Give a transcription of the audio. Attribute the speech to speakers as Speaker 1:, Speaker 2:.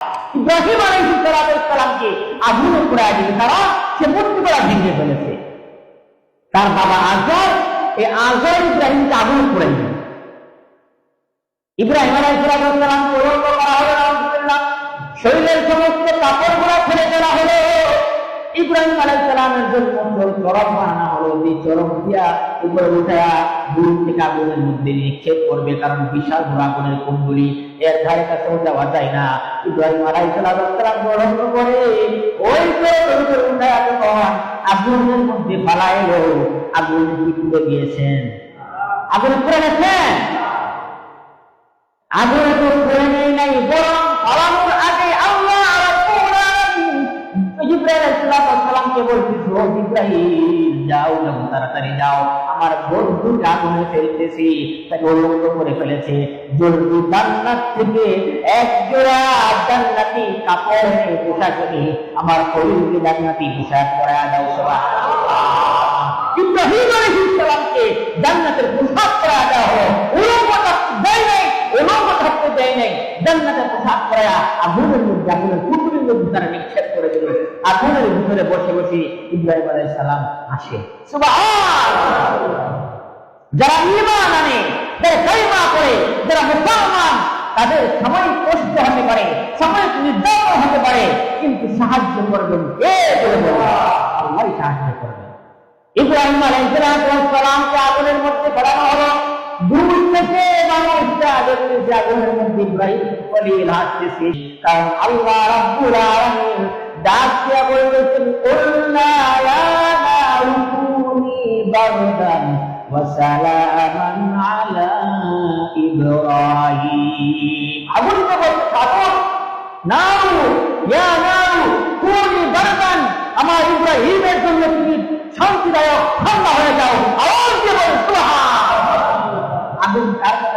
Speaker 1: ইব্রাহিম আলাইসালামকে আগুনে পোড়ায় দিবে তারা, সে মূর্তি করা ভেঙে ফেলেছে। তার বাবা আজহার, এই আজহার ইব্রাহিমকে আগুনে পোড়াই দিল। ইব্রাহিম আলাইহিসসালামকে ইব্রাহিম আলাইহিসসালামের জন্য চরম হলো, যে চরম দিয়া উপরে উঠায়া দূর থেকে আগুনের মধ্যে নিক্ষেপ করবে, কারণ বিশাল বড় আগুনের কুণ্ডলি এর ধারে যাওয়া যায় না। ইব্রাহিম আলাইহিসসালাম গ্রহণ করে, ওই আগুনের মধ্যে পালা এলো, আগুন গিয়েছেন আগুন তো নেই নাই, বরং যাও যাও তাড়াতাড়ি যাও। আমার বন্ধু আগুনে ফেলতেছি, তাকে উলঙ্গ করে ফেলেছে। জলদি জান্নাত থেকে এক জোড়া জান্নাতি কাপড় এনে পোশাক এনে আমার শরীরকে জান্নাতি পোশাক পরা দাও সুবহানাল্লাহ ইব্রাহিম আলাইহিস সালামকে জান্নাতের পোশাক পরা দেওয়া হলো উলঙ্গ থাকতে দেয় নাই উলঙ্গ থাকতে দেয় নাই পোশাক আগুনের মধ্যে আগুনের কুকুরের মধ্যে তারা নিক্ষেপ করে দিল। আগুনের ভিতরে বসে বসে ইব্রাহিম আলাইহিস সালাম আসে। যারা ইমান আনে, যারা করে যারা মুসলমান, তাদের সাময়িক কষ্ট হতে পারে সাময়িক নির্যাতন হতে পারে, কিন্তু সাহায্য করবেন কে বলে আল্লাহ সাহায্য করবেন। ইব্রাহিম আলাইহিসসালামকে আগুনের আগুনের মধ্যে ইব্রাহিম খলিল হাসতেছে কারণ আল্লাহ রাব্বুল আলামিন ডাক দিয়া বলতেছেন কুল্লা ইয়া আমার ইব্রাহিমের জন্য তুমি শান্তিদায়ক, ঠান্ডা হয়ে যাও।